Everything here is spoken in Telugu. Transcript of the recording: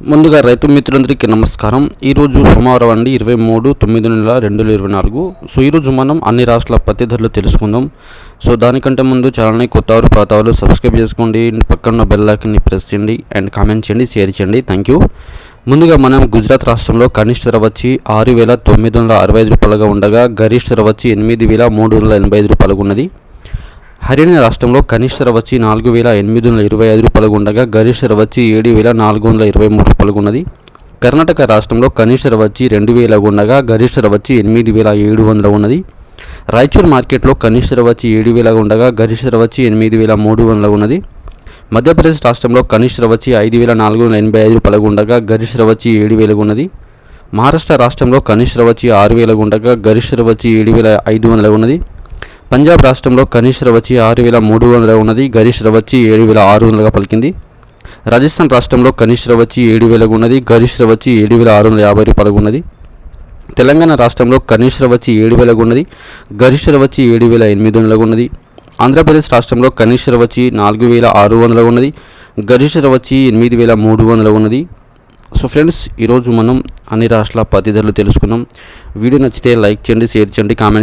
ముందుగా రైతు మిత్రులందరికీ నమస్కారం. ఈరోజు సోమవారం అండి ఇరవై మూడు తొమ్మిది నెల రెండు వేల ఇరవై నాలుగు. సో ఈరోజు మనం అన్ని రాష్ట్రాల పత్తి ధరలు తెలుసుకుందాం. సో దానికంటే ముందు ఛానల్ని కొత్త వారు పాత సబ్స్క్రైబ్ చేసుకోండి. పక్కన బెల్ ఐకన్ని ప్రెస్ చేయండి అండ్ కామెంట్ చేయండి షేర్ చేయండి. థ్యాంక్ యూ ముందుగా మనం గుజరాత్ రాష్ట్రంలో కనిష్ట ధర వచ్చి ఆరు వేల తొమ్మిది వందల అరవై ఐదు రూపాయలుగా ఉండగా గరిష్ట ధర వచ్చి ఎనిమిది వేల మూడు వందల ఎనభై ఐదు రూపాయలుగా ఉన్నది. హర్యానా రాష్ట్రంలో కనిష్ట వచ్చి నాలుగు వేల ఎనిమిది వందల ఇరవై ఐదు రూపాయలు ఉండగా గరిష్ట వచ్చి ఏడు వేల నాలుగు వందల ఇరవై మూడు రూపాయలు ఉన్నది. కర్ణాటక రాష్ట్రంలో కనిష్ట రవచ్చి వచ్చి రెండు వేల ఉండగా గరిష్ట వచ్చి ఎనిమిది వేల ఏడు వందల ఉన్నది. రాయచూర్ మార్కెట్లో కనిష్ట వచ్చి ఏడు వేల ఉండగా గరిష్ట వచ్చి ఎనిమిది వేల మూడు వందల ఉన్నది. మధ్యప్రదేశ్ రాష్ట్రంలో కనిష్ట ధర వచ్చి ఐదు వేల నాలుగు వందల ఎనభై ఐదు రూపాయలు ఉండగా గరిష్ట వచ్చి ఏడు వేలకు ఉన్నది. మహారాష్ట్ర రాష్ట్రంలో కనిష్ట రవచ్చి వచ్చి ఆరు వేలకు ఉండగా గరిష్ట ధర వచ్చి ఏడు వేల ఐదు వందల ఉన్నది. పంజాబ్ రాష్ట్రంలో కనిష్ట వచ్చి ఆరు వేల మూడు వందల ఉన్నది గరిష్ట వచ్చి ఏడు వేల ఆరు వందలుగా పలికింది. రాజస్థాన్ రాష్ట్రంలో కనిష్ట వచ్చి ఏడు వేలకు ఉన్నది గరిష్ట వచ్చి ఏడు వేల ఆరు వందల యాభై రూపాయలకు ఉన్నది. తెలంగాణ రాష్ట్రంలో కనిష్ట వచ్చి ఏడు వేలకు ఉన్నది గరిష్ట వచ్చి ఏడు వేల ఎనిమిది వందలకు ఉన్నది. ఆంధ్రప్రదేశ్ రాష్ట్రంలో కనిష్ట వచ్చి నాలుగు వేల ఆరు వందల ఉన్నది గరిష్ట వచ్చి ఎనిమిది వేల మూడు వందల ఉన్నది. సో ఫ్రెండ్స్ ఈరోజు మనం అన్ని రాష్ట్రాల పది ధరలు తెలుసుకున్నాం. వీడియో నచ్చితే లైక్ చేయండి షేర్ చేయండి కామెంట్